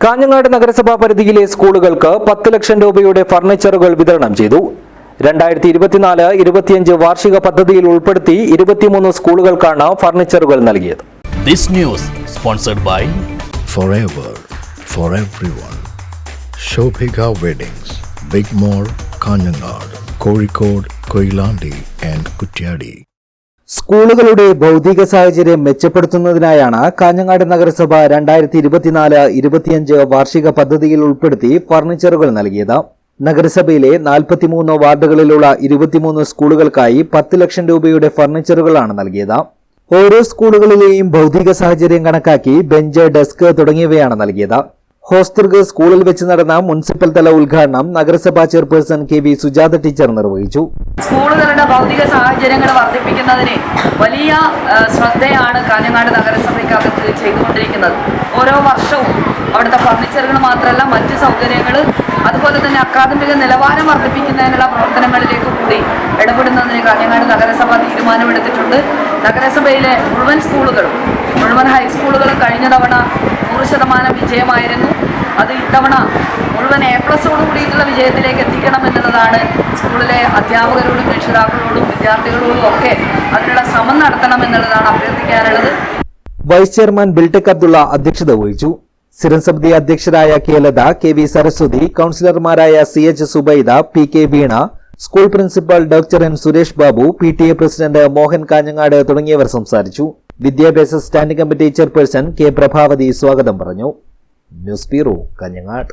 കാഞ്ഞങ്ങാട് നഗരസഭാ പരിധിയിലെ സ്കൂളുകൾക്ക് പത്ത് ലക്ഷം രൂപയുടെ ഫർണിച്ചറുകൾ വിതരണം ചെയ്തു രണ്ടായിരത്തി ഇരുപത്തിനാല് ഇരുപത്തിയഞ്ച് വാർഷിക പദ്ധതിയിൽ ഉൾപ്പെടുത്തി ഇരുപത്തിമൂന്ന് സ്കൂളുകൾക്കാണ് ഫർണിച്ചറുകൾ നൽകിയത് This news sponsored by forever for everyone. Shobhika Weddings, Big mall Kanhangad Kozhikode Koilandi and Kutyadi. സ്കൂളുകളുടെ ഭൗതിക സാഹചര്യം മെച്ചപ്പെടുത്തുന്നതിനായാണ് കാഞ്ഞങ്ങാട് നഗരസഭ രണ്ടായിരത്തി ഇരുപത്തിനാല് ഇരുപത്തിയഞ്ച് വാർഷിക പദ്ധതിയിൽ ഉൾപ്പെടുത്തി ഫർണിച്ചറുകൾ നൽകിയത്. നഗരസഭയിലെ നാൽപ്പത്തിമൂന്ന് വാർഡുകളിലുള്ള ഇരുപത്തിമൂന്ന് സ്കൂളുകൾക്കായി പത്ത് ലക്ഷം രൂപയുടെ ഫർണിച്ചറുകളാണ് നൽകിയത്. ഓരോ സ്കൂളുകളിലെയും ഭൗതിക സാഹചര്യം കണക്കാക്കി ബെഞ്ച് ഡെസ്ക് തുടങ്ങിയവയാണ് നൽകിയത്. ഹോസ്തൃക് സ്കൂളിൽ വെച്ച് നടന്ന മുനിസിപ്പൽ തല ഉദ്ഘാടനം നഗരസഭാ chairperson K V Sujatha teacher നിർവഹിച്ചു. സ്കൂളുകളുടെ ഭൗതിക സാഹചര്യങ്ങൾ വർദ്ധിപ്പിക്കുന്നതിന് വലിയ ശ്രദ്ധയാണ് കാഞ്ഞങ്ങാട് നഗരസഭയ്ക്കകത്ത് ചെയ്തുകൊണ്ടിരിക്കുന്നത്. ഓരോ വർഷവും അവിടുത്തെ ഫർണിച്ചറുകൾ മാത്രമല്ല മറ്റ് സൗകര്യങ്ങൾ അതുപോലെ തന്നെ അക്കാദമിക നിലവാരം വർദ്ധിപ്പിക്കുന്നതിനുള്ള പ്രവർത്തനങ്ങളിലേക്ക് കൂടി ഇടപെടുന്നതിന് കാഞ്ഞങ്ങാട് നഗരസഭ തീരുമാനമെടുത്തിട്ടുണ്ട്. നഗരസഭയിലെ മുഴുവൻ സ്കൂളുകളും മുഴുവൻ ഹൈസ്കൂളുകൾ കഴിഞ്ഞ തവണ നൂറ് ശതമാനം വിജയമായിരുന്നു. അത് ഇത്തവണ മുഴുവൻ എ പ്ലസോട് കൂടിയിട്ടുള്ള വിജയത്തിലേക്ക് എത്തിക്കണം എന്നുള്ളതാണ് സ്കൂളിലെ അധ്യാപകരോടും രക്ഷിതാക്കളോടും വിദ്യാർത്ഥികളോടും ഒക്കെ അതിനുള്ള ശ്രമം നടത്തണം എന്നുള്ളതാണ് അഭ്യർത്ഥിക്കാനുള്ളത്. വൈസ് ചെയർമാൻ ബിൽടെക് അബ്ദുള്ള അധ്യക്ഷത വഹിച്ചു. സ്ഥിരം സമിതി അധ്യക്ഷരായ K Latha K V Saraswathi കൌൺസിലർമാരായ C H Subaida P K Veena school principal doctor N Suresh Babu P T A president Mohan Kanhangad തുടങ്ങിയവർ സംസാരിച്ചു. വിദ്യാഭ്യാസ standing committee chairperson K Prabhavathi സ്വാഗതം പറഞ്ഞു. News bureau Kanhangad